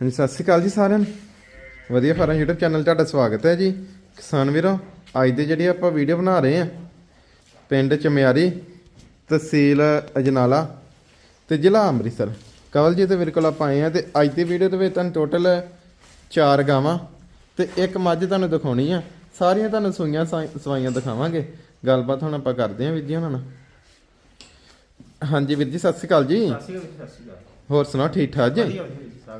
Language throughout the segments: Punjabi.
ਹਾਂਜੀ ਸਤਿ ਸ਼੍ਰੀ ਅਕਾਲ ਜੀ ਸਾਰਿਆਂ ਨੂੰ। ਵਧੀਆ ਫਾਰਮ YouTube ਚੈਨਲ ਤੁਹਾਡਾ ਸਵਾਗਤ ਹੈ ਜੀ। ਕਿਸਾਨ ਵੀਰੋ ਅੱਜ ਦੇ ਜਿਹੜੀ ਆਪਾਂ ਵੀਡੀਓ ਬਣਾ ਰਹੇ ਆ ਪਿੰਡ ਚਮਿਆਰੀ ਤਹਿਸੀਲ ਅਜਨਾਲਾ ਤੇ ਜ਼ਿਲ੍ਹਾ ਅੰਮ੍ਰਿਤਸਰ। ਕਵਲ ਜੀ ਤੇ ਮੇਰੇ ਕੋਲ ਆਪਾਂ ਆਏ ਆ ਤੇ ਅੱਜ ਦੀ ਵੀਡੀਓ ਦੇ ਵਿੱਚ ਤੁਹਾਨੂੰ ਟੋਟਲ ਚਾਰ ਗਾਵਾਂ ਤੇ ਇੱਕ ਮੱਝ ਤੁਹਾਨੂੰ ਦਿਖਾਉਣੀ ਆ। ਸਾਰੀਆਂ ਤੁਹਾਨੂੰ ਸੂਈਆਂ ਸਾਈ- ਸਵਾਈਆਂ ਦਿਖਾਵਾਂਗੇ। ਗੱਲਬਾਤ ਹੁਣ ਆਪਾਂ ਕਰਦੇ ਆ ਵੀਰ ਜੀ ਉਹਨਾਂ ਨਾਲ। ਹਾਂਜੀ ਵੀਰ ਜੀ ਸਤਿ ਸ਼੍ਰੀ ਅਕਾਲ ਜੀ। ਸਤਿ ਸ਼੍ਰੀ ਅਕਾਲ ਸਤਿ ਸ਼੍ਰੀ ਅਕਾਲ। ਹੋਰ ਸੁਣਾਓ ਠੀਕ ਠਾਕ ਜੀ?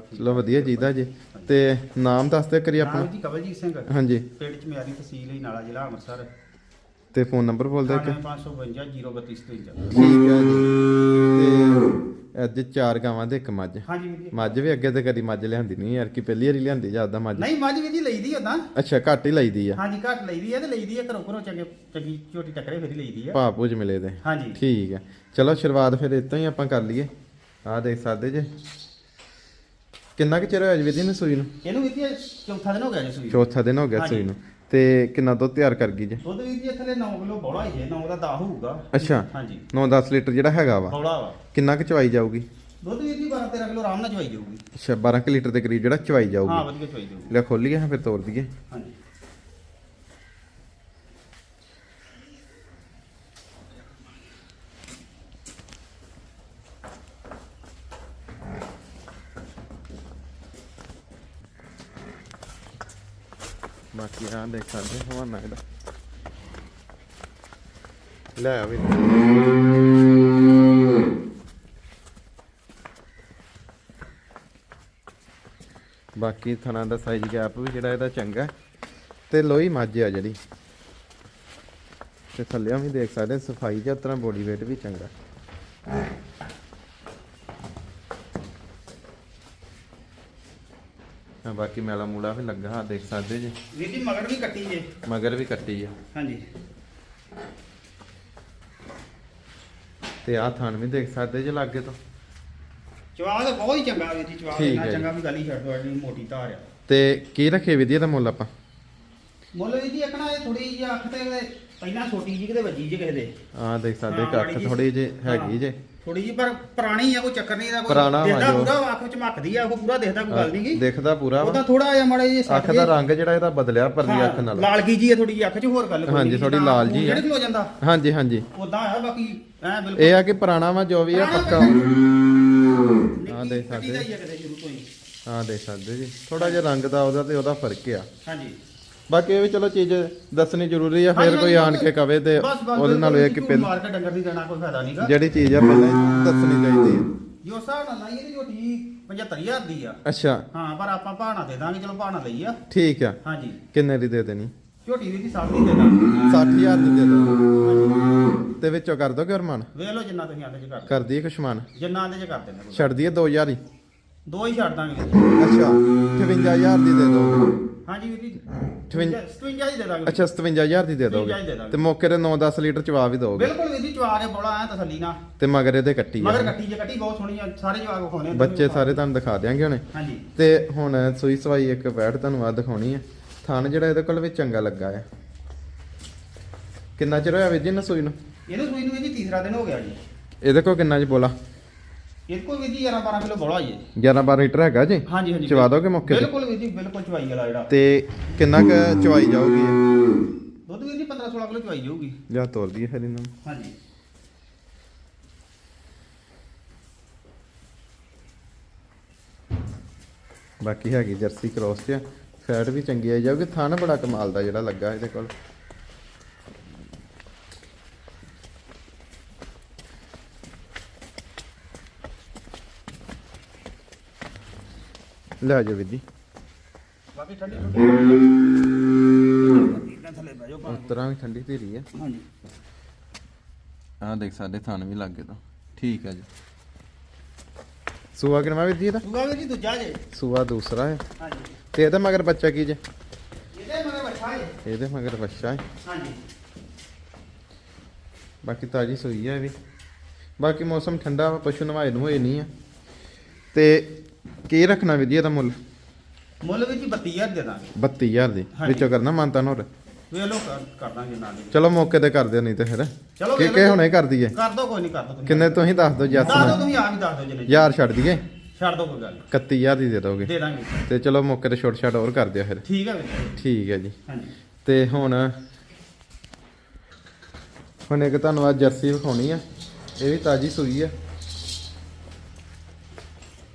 ਠੀਕ ਚਲੋ ਵਧੀਆ ਜੀਦਾ ਜੀ। ਤੇ ਨਾਮ ਦੱਸ ਦਿਓ ਕਰੀ ਨਾਮ ਆਪਣਾ ਜੀ ਕਵਲਜੀਤ ਸਿੰਘ। ਹਾਂਜੀ। ਪਿੰਡ ਚ ਮਿਆਰੀ ਤਹਿਸੀਲ ਹੀ ਨਾਲਾ ਜ਼ਿਲ੍ਹਾ ਅੰਮ੍ਰਿਤਸਰ। ਤੇ ਫੋਨ ਨੰਬਰ ਬੋਲ ਦਿਓ ਕਿ 9552 03253 ਠੀਕ ਹੈ ਜੀ। ਤੇ ਅੱਜ ਚਾਰ ਗਾਵਾਂ ਦੇ ਇੱਕ ਮੱਝ। ਹਾਂਜੀ ਵੀਰ ਜੀ। ਮੱਝ ਵੀ ਅੱਗੇ ਤੇ ਕਦੀ ਮੱਝ ਲਿਆਂਦੀ ਨਹੀਂ ਯਾਰ ਕਿ ਪਹਿਲੀ ਵਾਰੀ ਲਿਆਂਦੀ ਜਾਂਦਾ ਮੱਝ। ਨਹੀਂ ਮੱਝ ਵੀਰ ਜੀ ਲਈਦੀ ਉਦਾਂ ਅੱਛਾ ਘੱਟ ਹੀ ਲਈਦੀ ਆ। ਹਾਂਜੀ ਘੱਟ ਲਈਦੀ ਹੈ ਤੇ ਲਈਦੀ ਹੈ ਘਰੋਂ ਘਰੋਂ ਚੰਗੇ ਚੰਗੀ ਝੋਟੀ ਟੱਕਰੇ ਫਿਰ ਹੀ ਲਈਦੀ ਹੈ ਭਾਅ ਭੂਜ ਮਿਲੇ ਦੇ ਹਾਂਜੀ। ਠੀਕ ਹੈ ਚਲੋ ਸ਼ੁਰੂਆਤ ਫਿਰ ਇਤੋਂ ਹੀ ਆਪਾਂ ਕਰ ਲਈਏ। ਆਹ ਦੇਖ ਸਕਦੇ ਜੇ। ਕਿੰਨਾ ਕੁ ਚਿਰ ਹੋਇਆ ਜੀ ਜੀ ਨੂੰ ਸੂਈ ਨੂੰ? ਇਹਨੂੰ ਵੀਰ ਜੀ ਚੌਥਾ ਦਿਨ ਹੋ ਗਿਆ ਜੀ ਸੂਈ ਚੌਥਾ ਦਿਨ ਹੋ ਗਿਆ ਹਾਂਜੀ। ਸੂਈ ਨੂੰ। ਤੇ ਕਿੰਨਾ ਦੁੱਧ ਤਿਆਰ ਕਰ ਗਈ ਜੀ? ਦੁੱਧ ਵੀਰ ਜੀ ਥੱਲੇ 9 ਕਿਲੋ ਬੋਲਾ ਹੀ ਹੈ 9 ਦਾ 10 ਹੋਊਗਾ। ਅੱਛਾ। ਹਾਂਜੀ। 9-10 ਲੀਟਰ ਜਿਹੜਾ ਹੈਗਾ ਵਾ। ਬੋਲਾ ਵਾ। ਕਿੰਨਾ ਕੁ ਚਵਾਈ ਜਾਊਗੀ? ਦੁੱਧ ਵੀਰ ਜੀ 12 13 ਕਿਲੋ ਆਰਾਮ ਨਾਲ ਚਵਾਈ ਜਾਊਗੀ। ਅੱਛਾ 12 ਕੁ ਲੀਟਰ ਦੇ ਕਰੀਬ ਜਿਹੜਾ ਚਵਾਈ ਹਾਂ ਜਾਊਗੀ ਵਧੀਆ ਚਵਾਈ ਜਾਊਗੀ। ਲੈ ਖੋਲੀਏ ਫਿਰ ਤੋੜ ਦਈਏ। ਹਾਂਜੀ ਬਾਕੀ ਆ ਹਵਾਨਾ ਇਹਦਾ ਲੈ ਵੀ ਬਾਕੀ ਥਣਾ ਦਾ ਸਾਈਜ਼ ਗੈਪ ਵੀ ਜਿਹੜਾ ਇਹਦਾ ਚੰਗਾ। ਤੇ ਲੋਈ ਮੱਝ ਆ ਜਿਹੜੀ। ਤੇ ਥੱਲਿਆਂ ਵੀ ਦੇਖ ਸਕਦੇ ਸਫ਼ਾਈ ਜਾਂ ਤਰ੍ਹਾਂ ਬੋਡੀ weight ਵੀ ਚੰਗਾ। ਹਾਂ ਬਾਕੀ ਮੈਲਾ ਮੂਲਾ ਵੀ ਲੱਗਾ ਹਾਂ ਦੇਖ ਸਕਦੇ ਜੀ। ਵੀਰ ਜੀ ਮਗਰ ਵੀ ਕੱਟੀ ਜੇ? ਮਗਰ ਵੀ ਕੱਟੀ ਆ। ਹਾਂਜੀ। ਤੇ ਆਹ ਥਣ ਵੀ ਦੇਖ ਸਕਦੇ ਜੇ ਲਾਗੇ ਤੋਂ। ਚਵਾ ਤਾਂ ਬਹੁਤ ਹੀ ਚੰਗਾ ਵੀਰ ਜੀ ਚਵਾ ਠੀਕ ਇੰਨਾ ਹੈ ਜੀ। ਚੰਗਾ ਵੀ ਗੱਲ ਹੀ ਛੱਡ ਦੋ ਐਡੀ ਮੋਟੀ ਧਾਰ ਆ। ਤੇ ਕੀ ਰੱਖੇ ਵਿਧੀ ਦਾ ਮੁੱਲ ਆਪਾਂ? ਮੁੱਲ ਵੀਰ ਜੀ ਇੱਕ ਨਾ ਇਹ ਥੋੜੀ ਜਿਹੀ ਅੱਖ ਤੇ ਪਹਿਲਾਂ ਛੋਟੀ ਜਿਹੀ ਕਿਤੇ ਵੱਜੀ ਜੇ ਕਿਸੇ ਦੇ। ਆਹ ਦੇਖ ਸਕਦੇ ਹਾਂ, ਕੱਖ ਮਾੜੀ ਜਿਹੀ- ਥੋੜੀ ਜੇ ਹੈਗੀ ਜੇ। ਥੋੜੀ ਜਿਹੀ ਪਰ ਪੁਰਾਣੀ ਆ ਕੋਈ ਚੱਕਰ ਨਹੀਂ ਦਾ ਕੋਈ। ਪੁਰਾਣਾ ਵਾ ਦਿਖਦਾ ਜੋ। ਪੂਰਾ ਅੱਖ ਵਿੱਚ ਮੱਕਦੀ ਆ ਉਹ ਪੂਰਾ ਦਿਖਦਾ ਕੋਈ ਗੱਲ ਨਹੀਂ ਗੀ। ਦੇਖਦਾ ਪੂਰਾ ਵਾ। ਉਹਦਾ ਥੋੜਾ ਜਿਹਾ ਮਾੜਾ ਜਿਹਾ ਅੱਖ ਦਾ ਰੰਗ ਜਿਹੜਾ ਇਹਦਾ ਬਦਲਿਆ ਪਰਲੀ ਅੱਖ ਨਾਲ। ਲਾਲਗੀ ਜੀ ਹੈ ਥੋੜੀ ਜਿਹੀ ਅੱਖ 'ਚ ਹੋਰ ਗੱਲ ਕੋਈ ਹਾਂਜੀ, ਜਿੱਦਾਂ ਲਾਲ ਜਿਹੀ ਆ। ਜਿਹੜੇ ਖਲੋ ਜਾਂਦਾ। ਹਾਂਜੀ ਹਾਂਜੀ। ਉਦਾਂ ਆ ਬਾਕੀ ਐ ਬਿਲਕੁਲ। ਇਹ ਆ ਕਿ ਪੁਰਾਣਾ ਵਾ ਜੋ ਵੀ ਆ ਪੱਕਾ ਹਾਂ, ਦੇਖ ਸਕਦੇ। ਆ ਹਾਂ। ਦੇਖ ਸਕਦੇ ਜੀ। ਥੋੜਾ ਜਿਹਾ ਰੰਗ ਦਾ ਉਹਦਾ ਤੇ ਉਹਦਾ ਫ਼ਰਕ ਆ। ਹਾਂਜੀ। ਬਾਕੀ ਇਹ ਵੀ ਚਲੋ ਚੀਜ਼ ਦੱਸਣੀ ਜ਼ਰੂਰੀ ਆ ਫਿਰ ਕੋਈ ਆਣ ਕੇ ਕਵੇ ਤੇ ਉਹਦੇ ਨਾਲ ਇਹ ਕਿ ਪਹਿਲ ਮਾਰ ਕੇ ਡੰਗਰ ਦੀ ਦੇਣਾ ਕੋਈ ਫਾਇਦਾ ਨਹੀਂਗਾ ਜਿਹੜੀ ਚੀਜ਼ ਆ ਪਹਿਲਾਂ ਹੀ ਦੱਸਣੀ ਚਾਹੀਦੀ ਹੈ ਜੋ ਹਿਸਾਬ ਨਾਲ ਲਾਈ ਇਹਦੀ ਝੋਟੀ 75000 ਦੀ ਆ। ਅੱਛਾ। ਹਾਂ ਪਰ ਆਪਾਂ ਭਾਣਾ ਦੇ ਦਾਂਗੇ ਚਲੋ ਭਾਣਾ ਲਈ ਆ। ਠੀਕ ਆ। ਹਾਂਜੀ। ਕਿੰਨੇ ਦੀ ਦੇ ਦੇਣੀ? ਝੋਟੀ ਦੀ ਦੀ ਦੇ ਦਾਂਗੇ। 60000 ਦੀ ਦੇ ਦੋ। ਤੇ ਵਿੱਚੋਂ ਕਰ ਦੋਗੇ ਅਰਮਾਨ ਵੇਖ ਲਓ ਜਿੰਨਾ ਤੁਸੀਂ ਆਂਦੇ ਚ ਕਰ ਕਰ ਦਈਏ ਕੁਸ਼ਮਾਨ? ਜਿੰਨਾ ਆਂਦੇ ਚ ਕਰ ਦਿੰਦੇ ਛੱਡ ਦਈਏ 2000 ਹੀ? ਦੋ ਹੀ ਛੱਡ ਦਾਂਗੇ। ਅੱਛਾ 58000 ਦੀ ਦੇ ਦੋ। ਹਾਂਜੀ ਵੀਰ ਜੀ। ਠਵਿੰ- 57 ਹੀ ਦੇ ਦਾਂਗੇ। ਅੱਛਾ 57000 ਦੀ ਦੇ ਦੋਗੇ। 57 ਦੇ ਦਾਂਗੇ। ਤੇ ਮੌਕੇ ਤੇ 9-10 ਲੀਟਰ ਚਵਾ ਵੀ ਦੋਗੇ। ਬਿਲਕੁਲ ਵੀਰ ਜੀ ਚਵਾ ਕੇ ਬੋਲਾ ਐ ਤਸੱਲੀ ਨਾਲ। ਤੇ ਮਗਰ ਇਹਦੇ ਕੱਟੀ ਮਗਰ ਆ ਕੱਟੀ ਜੇ ਕੱਟੀ ਬਹੁਤ ਸੋਹਣੀ ਆ ਸਾਰੇ ਜਵਾਕ ਵਿਖਾਉਣੇ ਆ ਬੱਚੇ ਸਾਰੇ ਤੁਹਾਨੂੰ ਦਿਖਾ ਦਿਆਂਗੇ ਹੁਣੇ। ਹਾਂਜੀ। ਤੇ ਹੁਣ ਸੂਈ ਸਵਾਈ ਇੱਕ ਬੈਠ ਤੁਹਾਨੂੰ ਆ ਦਿਖਾਉਣੀ ਹੈ ਥਣ ਜਿਹੜਾ ਇਹਦੇ ਕੋਲ ਵੀ ਚੰਗਾ ਲੱਗਾ ਹੈ ਕਿੰਨਾ ਚਿਰ ਹੋਇਆ ਵੀਰ ਜੀ ਇਹਨੂੰ ਸੂਈ ਨੂੰ? ਇਹਨੂੰ ਸੂਈ ਨੂੰ ਵੀਰ ਜੀ ਤੀਸਰਾ ਦਿਨ ਹੋ ਗਿਆ ਜੀ। ਇਹਦੇ ਕੋਲ ਕਿੰਨਾ ਜੀ ਬੋਲਾ? ਇਹ ਕੋਈ ਜੀ 11 12 ਕਿਲੋ ਬੋਲਾ ਜੀ। 11-12 ਲੀਟਰ ਹੈਗਾ ਜੀ? ਹਾਂਜੀ ਹਾਂਜੀ। ਚਵਾ ਦੋਗੇ ਮੌਕੇ ਤੇ? ਬਿਲਕੁਲ ਜੀ ਬਿਲਕੁਲ ਚਵਾਈ ਵਾਲਾ ਜਿਹੜਾ। ਤੇ ਕਿੰਨਾ ਕੁ ਚਵਾਈ ਜਾਊਗੀ? ਦੁੱਧ ਜੀ 15 16 ਕਿਲੋ ਚਵਾਈ ਜਾਊਗੀ। ਜਾਂ ਤੋਰ ਦਈਏ ਫਿਰ ਇਹਨਾਂ ਨੂੰ? ਹਾਂਜੀ। ਬਾਕੀ ਹੈਗੀ ਜਰਸੀ ਕ੍ਰੋਸ ਤੇ ਫੈਟ ਵੀ ਚੰਗੀ ਆਈ ਜਾਊਗੀ। ਥਣ ਬੜਾ ਕਮਾਲ ਦਾ ਜਿਹੜਾ ਲੱਗਾ ਇਹਦੇ ਕੋਲ। ਲੈ ਜਾਓ ਵੀਰ ਜੀ। ਬਾਕੀ ਠੰਡੀ ਠੰਡੀ ਇਦਾਂ ਥੱਲੇ ਬਹਿ ਜਾਓ। ਉਤਰਾਂ ਵੀ ਠੰਡੀ ਧੀਰੀ ਹੈ ਹਾਂਜੀ। ਆਹ ਦੇਖ ਸਾਡੇ ਥਣ ਵੀ ਲੱਗੇ ਤਾਂ। ਠੀਕ ਹੈ ਜੀ। ਸੂਆ ਕਿਨਵਾ ਵੀਰ ਜੀ ਇਹਦਾ? ਦੂਗਾ ਵੀਰ ਜੀ ਦੂਜਾ ਜੇ। ਸੂਆ ਦੂਸਰਾ ਹੈ। ਹਾਂਜੀ। ਤੇ ਇਹਦੇ ਮਗਰ ਬੱਚਾ ਕੀ ਜੇ? ਇਹਦੇ ਮਗਰ ਬੱਚਾ ਜੇ। ਇਹਦੇ ਮਗਰ ਬੱਚਾ ਹੈ। ਹਾਂਜੀ। ਬਾਕੀ ਤਾਜੀ ਸੂਈ ਹੈ ਵੀ। ਬਾਕੀ ਮੌਸਮ ਠੰਡਾ ਵਾ ਪਸ਼ੂ ਨਵਾਏ ਨੂੰ ਹੋਏ ਨਹੀਂ ਆ। ਤੇ ਕੀ ਰੱਖਣਾ ਵਿਧੀ ਇਹਦਾ ਮੁੱਲ? ਮੁੱਲ ਵਿੱਚ 32000 ਦੇ ਦਾਂਗੇ। 32000 ਦੀ। ਵਿੱਚੋਂ ਕਰਨਾ ਮਾਨਤਾ ਹੋਰ? ਕਰ ਦਾਂਗੇ ਨਾਲ ਹੀ। ਚਲੋ ਮੌਕੇ ਤੇ ਕਰ ਦਿਓ ਨਹੀਂ ਤੇ ਫਿਰ। ਚਲੋ ਕਿ ਵੇਖ ਕਿ ਲਓ। ਹੁਣੇ ਕਰ ਦਈਏ? ਕਰ ਦੋ ਕੋਈ ਨਹੀਂ ਕਰ ਦੋ ਤੁਸੀਂ। ਕਿੰਨੇ ਤੁਸੀਂ ਦੱਸ ਦਿਓ ਜੱਸ ਦੱਸ ਦੋ ਨਾਲ। ਤੁਸੀਂ ਆਪ ਹੀ ਦੱਸ ਦਿਓ ਜਿੰਨੇ ਯਾਰ ਛੱਡ ਦਈਏ? ਛੱਡ ਦੋ ਕੋਈ ਗੱਲ ਨੀ। 31000 ਦੀ ਦੇ ਦੋਗੇ। ਦੇ ਦਾਂਗੇ। ਤੇ ਚਲੋ ਮੌਕੇ ਤੇ ਛੋਟ ਛਾਟ ਹੋਰ ਕਰ ਦਿਓ ਫਿਰ। ਠੀਕ ਹੈ ਵੀਰ ਜੀ। ਠੀਕ ਹੈ ਜੀ। ਹਾਂਜੀ। ਤੇ ਹੁਣ ਹੁਣ ਇੱਕ ਧੰਨਵਾਦ ਜਰਸੀ ਵਿਖਾਉਣੀ ਆ। ਇਹ ਵੀ ਤਾਜੀ ਸੂਈ ਆ।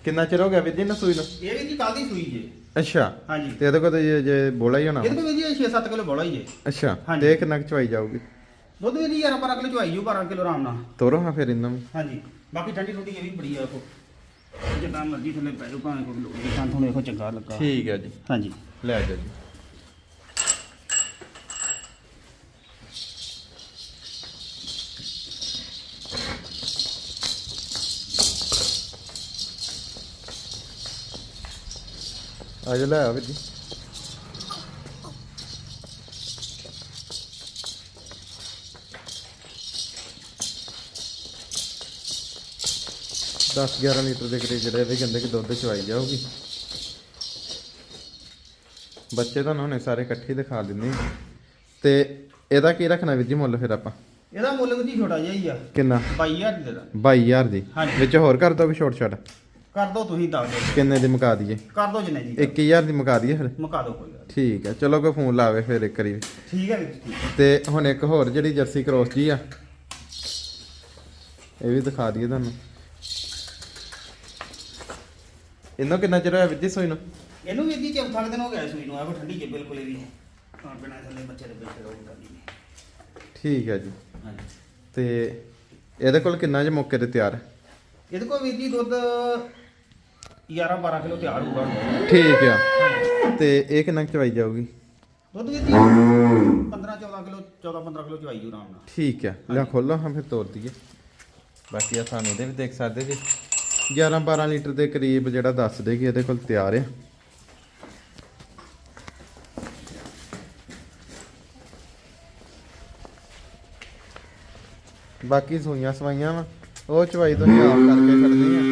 ਕਿੰਨਾ ਚਿਰ ਹੋ ਗਿਆ ਵੀਰ ਜੀ ਨਾ ਸੂਈ ਨੂੰ? ਇਹ ਵੀ ਜੀ ਕੱਲ ਦੀ ਸੂਈ ਜੇ। ਅੱਛਾ। ਹਾਂਜੀ। ਤੇ ਇਹਦੇ ਕੋਲ ਤਾਂ ਜੇ- ਜੇ ਬੋਲਾ ਹੀ ਹੋਣਾ। ਇਹਦੇ ਕੋਲ ਜੀ 6-7 ਕਿਲੋ ਬੋਲਾ ਹੀ ਜੇ ਅੱਛਾ। ਹਾਂਜੀ। ਤੇ ਇਹ ਕਿੰਨਾ ਕੁ ਚਵਾਈ ਜਾਊਗੀ? ਦੁੱਧ ਵੀ ਜੀ 11 ਕਿਲੋ ਚਵਾਈ ਜੂ 12 ਕਿਲੋ ਆਰਾਮ ਨਾਲ। ਤੋਰੋ ਹਾਂ ਫਿਰ ਇਹਨਾਂ ਨੂੰ। ਹਾਂਜੀ। ਬਾਕੀ ਠੰਡੀ ਠੰਡੀ ਇਹ ਵੀ ਬੜੀ ਆ ਉਹ ਜਿੱਦਾਂ ਮਰਜ਼ੀ ਥੱਲੇ ਪੈ ਜਾਓ ਭਾਵੇਂ ਕੋਈ ਲੋੜ ਨਹੀਂ ਤੁਹਾਨੂੰ ਇਹੋ ਚੰਗਾ ਲੱਗਾ। ਠੀਕ ਹੈ ਜੀ। ਹਾਂਜੀ। ਲੈ ਜਾਓ ਜੀ। ਆ ਜਾ ਲੈ ਆ ਵੀਰ ਜੀ। ਦਸ 11 ਲੀਟਰ ਦੇ ਕਰੀਬ ਜਿਹੜੇ ਇਹਦੇ ਕਹਿੰਦੇ ਕਿ ਦੁੱਧ ਚਵਾਈ ਜਾਊਗੀ। ਬੱਚੇ ਤਾਂ ਉਹਨੇ ਸਾਰੇ ਇਕੱਠੇ ਦਿਖਾ ਦਿੰਦੇ। ਤੇ ਇਹਦਾ ਕੀ ਰੱਖਣਾ ਵੀਰ ਜੀ ਮੁੱਲ ਫਿਰ ਆਪਾਂ? ਇਹਦਾ ਮੁੱਲ ਵੀ ਜੀ ਛੋਟਾ ਜਿਹਾ ਹੀ ਆ। ਕਿੰਨਾ? 22000 ਦੀ ਦੇ ਦਾਂ 22000 ਦੀ। ਹਾਂਜੀ। ਵਿੱਚ ਹੋਰ ਕਰ ਦੋ ਵੀ ਛੋਟ ਛੋਟ ਕਰ ਦੋ ਤੁਸੀਂ ਦੱਸ ਦਿਓ। ਕਿੰਨੇ ਦੀ ਮੁਕਾ ਦਈਏ? ਕਰ ਦੋ ਜਿੰਨੇ ਜੀ 21000 ਦੀ ਮੁਕਾ ਦਈਏ ਫਿਰ? ਮੁਕਾ ਦੋ ਕੋਈ ਗੱਲ। ਠੀਕ ਹੈ ਚਲੋ ਕੋਈ ਫੋਨ ਲਾਵੇ ਫਿਰ ਇੱਕ ਵਾਰੀ। ਠੀਕ ਹੈ ਵੀਰ ਜੀ ਠੀਕ। ਤੇ ਹੁਣ ਇੱਕ ਹੋਰ ਜਿਹੜੀ ਜਰਸੀ ਕ੍ਰੋਸ ਜੀ ਆ ਇਹ ਵੀ ਦਿਖਾ ਦਈਏ ਤੁਹਾਨੂੰ। ਇਹਨੂੰ ਕਿੰਨਾ ਚਿਰ ਹੋਇਆ ਵੀਰ ਜੀ ਸੋਈ ਨੂੰ? ਇਹਨੂੰ ਵੀ ਜੀ ਚੌਥਾ ਕੁ ਦਿਨ ਹੋ ਗਿਆ ਸੂਈ ਨੂੰ ਆ ਕੋ ਠੰਡੀ ਜੇ ਬਿਲਕੁਲ ਇਹਦੀ। ਖਾਣ ਪੀਣਾ ਥੱਲੇ ਬੱਚੇ ਦੇ ਬੈਠੇ ਰਹੋ ਕਰਨੀ ਠੀਕ ਹੈ ਜੀ। ਹਾਂਜੀ। ਤੇ ਇਹਦੇ ਕੋਲ ਕਿੰਨਾ ਜੇ ਮੌਕੇ ਤੇ ਤਿਆਰ ਹੈ? ਇਹਦੇ ਕੋਲ ਵੀਰ ਜੀ ਦੁੱਧ 11 12 ਕਿਲੋ ਤਿਆਰ ਹੋਊਗਾ। ਠੀਕ ਆ। ਤੇ ਇਹ ਕਿੰਨਾ ਕੁ ਚਵਾਈ ਜਾਊਗੀ? ਦੁੱਧ ਜੀ 15 14 ਕਿਲੋ 14 15 ਕਿਲੋ ਚਵਾਈ ਜੂ ਆਰਾਮ ਨਾਲ। ਠੀਕ ਹੈ ਲਿਆ ਖੋਲੋ ਹਾਂ ਫਿਰ ਤੋੜ ਦਈਏ। ਬਾਕੀ ਆ ਸਾਨੂੰ ਇਹਦੇ ਵੀ ਦੇਖ ਸਕਦੇ ਜੀ। 11 12 ਲੀਟਰ ਦੇ ਕਰੀਬ ਜਿਹੜਾ ਦੱਸ ਦੇ ਕਿ ਇਹਦੇ ਕੋਲ ਤਿਆਰ ਆ। ਬਾਕੀ ਸੂਈਆਂ ਸਵਾਈਆਂ ਵਾ। ਉਹ ਚਵਾਈ ਤੋਂ ਹੀ ਆਪ ਕਰਕੇ ਛੱਡਦੇ ਆ।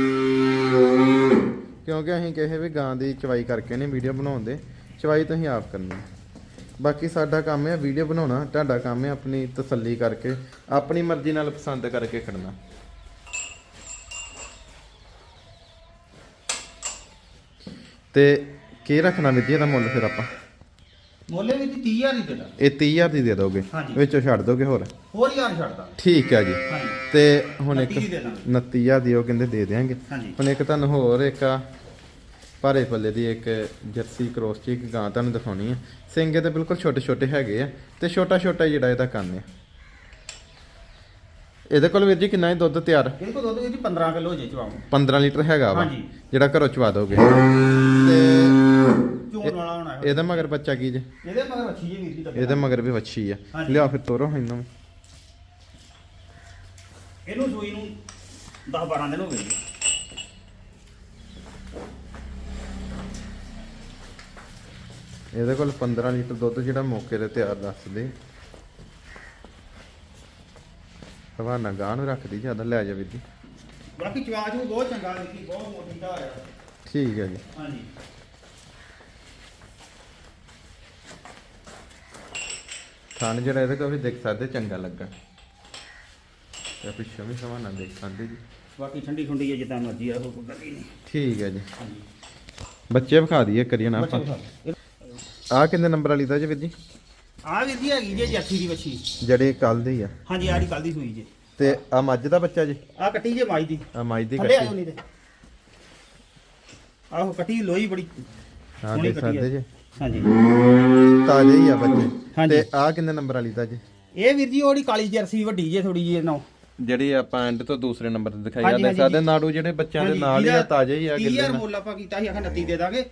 ਕਿਉਂਕਿ ਅਸੀਂ ਕਿਸੇ ਵੀ ਗਾਂ ਦੀ ਚਵਾਈ ਕਰਕੇ ਨਹੀਂ ਵੀਡੀਓ ਬਣਾਉਂਦੇ ਚਵਾਈ ਤੋਂ ਹੀ ਆਪ ਕਰਨੀ। ਹੈ। ਬਾਕੀ ਸਾਡਾ ਕੰਮ ਹੈ ਵੀਡੀਓ ਬਣਾਉਣਾ ਤੁਹਾਡਾ ਕੰਮ ਹੈ ਆਪਣੀ ਤਸੱਲੀ ਕਰਕੇ ਆਪਣੀ ਮਰਜ਼ੀ ਨਾਲ ਪਸੰਦ ਕਰਕੇ ਖੜਨਾ। ਤੇ ਕੀ ਰੱਖਣਾ ਜੀ ਇਹਦਾ ਮੁੱਲ ਫਿਰ ਆਪਾਂ? ਮੁੱਲੇ ਵਿੱਚ 30000 ਹੀ ਦੇ ਦਾਂ ਇਹ 30000 ਦੀ ਦੇ ਦੋਗੇ। ਵਿੱਚੋਂ ਛੱਡ ਦੋਗੇ ਹੋਰ? ਹੋਰ ਯਾਰ ਛੱਡਦਾ। ਠੀਕ ਹੈ ਜੀ। ਤੇ ਹੁਣ ਇੱਕ 29 ਦੇ ਦਾਂਗੇ। 29000 ਦੀ ਉਹ ਕਹਿੰਦੇ ਦੇ ਦੇਾਂਗੇ ਹੁਣ ਇੱਕ ਤੁਹਾਨੂੰ ਹੋਰ ਇੱਕ ਆ ਭਾਰੇ ਪੱਲੇ ਦੀ ਇੱਕ ਜਰਸੀ ਕ੍ਰੋਸ ਚ ਇੱਕ ਗਾਂ ਤੁਹਾਨੂੰ ਦਿਖਾਉਣੀ ਹੈ ਸਿੰਗੇ ਤੇ ਬਿਲਕੁਲ ਛੋਟੇ ਛੋਟੇ ਹੈਗੇ ਆ ਤੇ ਛੋਟਾ ਛੋਟਾ ਜਿਹੜਾ ਇਹਦਾ ਕੰਨ ਆ। ਇਹਦੇ ਕੋਲ ਵੀਰ ਜੀ ਕਿੰਨਾ ਹੀ ਦੁੱਧ ਤਿਆਰ? ਇਹਦੇ ਕੋਲ ਦੁੱਧ ਵੀਰ ਜੀ 15 ਕਿਲੋ ਜੇ ਚਵਾਉਂ 15 ਲੀਟਰ ਹੈਗਾ ਵਾ ਹਾਂਜੀ। ਜਿਹੜਾ ਘਰੋਂ ਚਵਾ ਦੋਗੇ। ਤੇ ਚੋਣ ਵਾਲਾ ਹੋਣਾ ਹੈ ਇਹਦਾ ਮਗਰ ਬੱਚਾ ਕੀ ਜੇ? ਇਹਦੇ ਮਗਰ ਰੱਖੀ ਜੇ ਵੀਰ ਜੀ ਡੱਬਾ। ਇਹਦੇ ਮਗਰ ਵੀ ਵੱਛੀ ਆ। ਹਾਂਜੀ। ਲਿਆ ਫਿਰ ਤੋਰੋ ਇਹਨੂੰ। ਇਹਨੂੰ ਸੂਈ ਨੂੰ 10 12 ਦਿਨ ਹੋ ਗਏ ਜੀ। ਇਹਦੇ ਕੋਲ 15 ਲੀਟਰ ਦੁੱਧ ਜਿਹੜਾ ਮੌਕੇ ਤੇ ਤਿਆਰ ਦੱਸਦੇ ਹਵਾਨਾ ਗਾਂ ਨੂੰ ਰੱਖਦੀ ਜ਼ਿਆਦਾ ਲੈ ਜਾ ਜੀ। ਬਾਕੀ ਚਵਾਜ ਨੂੰ ਬਹੁਤ ਚੰਗਾ ਲਿਖੀ ਬਹੁਤ ਮੋਟੀ ਦਾ ਆਇਆ ਠੀਕ ਹੈ ਜੀ। ਹਾਂਜੀ। ਥਣ ਜਿਹੜਾ ਇਹਦੇ ਕੋਲ ਵੀ ਦੇਖ ਸਕਦੇ ਚੰਗਾ ਲੱਗਾ। ਤੇ ਪਿੱਛੇ ਵੀ ਹਵਾਨਾ ਦੇਖ ਸਕਦੇ ਜੀ। ਬਾਕੀ ਠੰਡੀ ਠੰਡੀ ਹੈ ਜਿੱਦਾਂ ਮਰਜ਼ੀ ਆ ਉਹ ਕੋਈ ਗੱਲ ਹੀ ਨਹੀਂ। ਠੀਕ ਹੈ ਜੀ। ਬੱਚੇ ਵਿਖਾ ਦਈਏ ਕਰੀਏ ਨਾ ਆਪਾਂ। ਆਹ ਕਿੰਨੇ ਨੰਬਰ ਵਾਲੀ ਦਾ ਜੀ ਵੀਰ ਜੀ? ਆਹ ਵੀਰ ਜੀ ਹੈਗੀ ਜੇ ਜੱਥੀ ਦੀ ਵੱਛੀ। ਜਿਹੜੇ ਕੱਲ ਦੀ ਆ। ਹਾਂਜੀ ਆੜੀ ਕੱਲ ਦੀ ਸੂਈ ਜੇ। ਤੇ ਆ ਮੱਝ ਦਾ ਬੱਚਾ ਜੀ? ਆਹ ਕੱਟੀ ਜੇ ਮਾਈ ਦੀ। ਆ ਮੱਝ ਦੀ ਥੱਲੇ ਆ ਕੱਟੀ। ਤੇ ਆਹੋ ਕੱਟੀ ਲੋਈ ਬੜੀ। ਹਾਂ ਸੋਹਣੀ ਦੇਖ ਕੱਟੀ ਆ। ਸਕਦੇ ਜੀ। ਹਾਂਜੀ। ਤਾਜ਼ੇ ਹੀ ਆ ਬੱਚੇ। ਹਾਂਜੀ। ਤੇ ਆ ਕਿੰਨੇ ਨੰਬਰ ਵਾਲੀ ਦਾ ਜੀ? ਇਹ ਵੀਰ ਜੀ ਉਹਦੀ ਕਾਲੀ ਜਰਸੀ ਵੱਡੀ ਜੇ ਥੋੜੀ ਜੀ ਨੋ। ਜਿਹੜੀ ਆਪਾਂ ਐਂਡ ਤੋਂ ਦੂਸਰੇ ਨੰਬਰ ਤੇ ਦਿਖਾਈ ਹਾਂਜੀ, ਜਾਂਦੇ ਹਾਂਜੀ, ਸਾਡੇ। ਨਾੜੂ ਜਿਹੜੇ ਬੱਚਿਆਂ ਦੇ ਨਾਲ ਹੀ ਆ ਤਾਜ਼ੇ ਹੀ ਆ ਗਿੱਲੇ ਗਿੱਲੇ ਨਾਲ। ਮੁੱਲ ਆਪਾਂ ਕੀਤਾ ਸੀ ਆਖਾ 29 ਦੇ ਦਾਂਗੇ।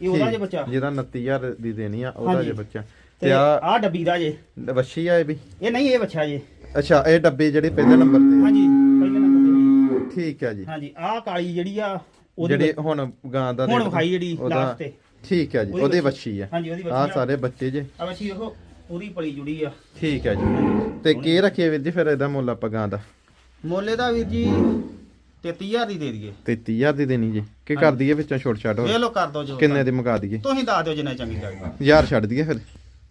ਇਹ ਉਹਦਾ ਜੇ ਬੱਚਾ। ਜਿਹਦਾ 29000 ਦੀ ਦੇਣੀ ਆ ਉਹਦਾ ਹਾਂਜੀ। ਜੇ ਬੱਚਾ। ਤੇ ਤੇ ਆ ਆਹ ਡੱਬੀ ਦਾ ਜੇ। ਵੱਛੀ ਆ ਇਹ ਵੀ? ਇਹ ਨਹੀਂ ਇਹ ਬੱਚਾ ਜੇ। ਅੱਛਾ ਇਹ ਡੱਬੇ ਜਿਹੜੇ ਪਹਿਲੇ ਨੰਬਰ ਤੇ ਹਾਂਜੀ ਪਹਿਲੇ ਨੰਬਰ ਆ। ਠੀਕ ਹੈ ਜੀ। ਤੇ ਹਾਂਜੀ ਆਹ ਕਾਲੀ ਜਿਹੜੀ ਆ ਉਹਦੀ ਜਿਹੜੀ ਹੁਣ ਗਾਂ ਦਾ ਹੁਣ ਵਿਖਾਈ ਜਿਹੜੀ ਉਹਦਾ- ਲਾਸਟ ਤੇ। ਠੀਕ ਹੈ ਜੀ ਉਹਦੀ ਉਹਦੀ ਵੱਛੀ। ਆ। ਹਾਂਜੀ ਉਹਦੀ ਆ। ਬੱਚੀ ਸਾਰੇ ਬੱਚੇ ਜੇ। ਆ ਬੱਚੀ ਦੇਖੋ ਪੂਰੀ ਪਲੀ ਜੁੜੀ ਆ। ਠੀਕ ਹੈ ਜੀ। ਤੇ ਕੀ ਰੱਖੀਏ ਵੀਰ ਜੀ ਫਿਰ ਇਹਦਾ ਮੁੱਲ ਆਪਾਂ ਗਾਂ ਦਾ? ਮੋਲੇ ਦਾ ਵੀਰ ਜੀ 33000 ਦੀ ਦੇ ਦਈਏ। 33000 ਦੀ ਦੇਣੀ ਜੀ। ਕੀ ਕਰ ਦਈਏ ਵਿੱਚੋਂ ਛੋਟ ਛਾਟ ਵੇ ਹੋਰ ਲੋ ਕਰ ਦੋ ਜੋ ਕਿੰਨੇ ਦੀ ਮੁਕਾ ਦਈਏ? ਤੁਸੀਂ ਦੱਸ ਦਿਓ ਜਿੰਨਾ ਚੰਗੀ ਲੱਗਦਾ ਯਾਰ ਛੱਡ ਦਈਏ ਫਿਰ?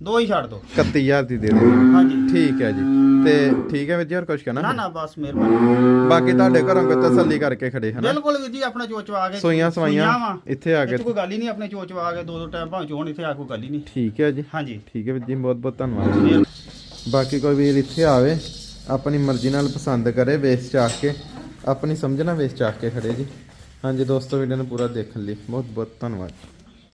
ਦੋ ਹੀ ਛੱਡ ਦੋ 31000 ਦੀ ਦੇ ਦੇ ਹਾਂਜੀ। ਠੀਕ ਹੈ ਜੀ। ਤੇ ਠੀਕ ਹੈ ਵੀਰ ਜੀ ਹੋਰ ਕੁਝ ਕਹਿਣਾ? ਨਾ ਨਾ ਬਸ ਮਿਹਰਬਾਨੀ। ਬਾਕੀ ਤੁਹਾਡੇ ਘਰੋਂ ਕੋਈ ਤਸੱਲੀ ਕਰਕੇ ਖੜੇ ਹਨਾ? ਬਿਲਕੁਲ ਵੀਰ ਜੀ ਆਪਣਾ ਚੋਚ ਆ ਕੇ ਸੋਈਆਂ ਸਵਾਈਆਂ ਵਾਂ। ਇੱਥੇ ਆ ਇਹ 'ਚ ਕੇ ਕੋਈ ਗੱਲ ਹੀ ਨਹੀਂ ਆਪਣੇ ਚੋਚ ਆ ਕੇ ਦੋ ਦੋ ਟਾਈਮ ਭਾਵੇਂ ਚੋਣ ਇੱਥੇ ਆ ਕੋਈ ਗੱਲ ਹੀ ਨਹੀਂ। ਠੀਕ ਹੈ ਜੀ। ਹਾਂਜੀ। ਠੀਕ ਹੈ ਵੀਰ ਜੀ ਬਹੁਤ ਬਹੁਤ ਧੰਨਵਾਦ। ਮਿਹਰ- ਬਾਕੀ ਕੋਈ ਵੀਰ ਇੱਥੇ ਆਵੇ ਆਪਣੀ ਮਰਜ਼ੀ ਨਾਲ ਪਸੰਦ ਕਰੇ ਵੇਚ ਚਾਕ ਕੇ। ਆਪਣੀ ਸਮਝ ਨਾਲ ਵੇਚ ਚਾਕ ਕੇ ਖੜੇ ਜੀ। ਹਾਂਜੀ ਦੋਸਤੋ, ਵੀਡੀਓ ਨੂੰ ਪੂਰਾ ਦੇਖਣ ਲਈ ਬਹੁਤ ਬਹੁਤ ਧੰਨਵਾਦ।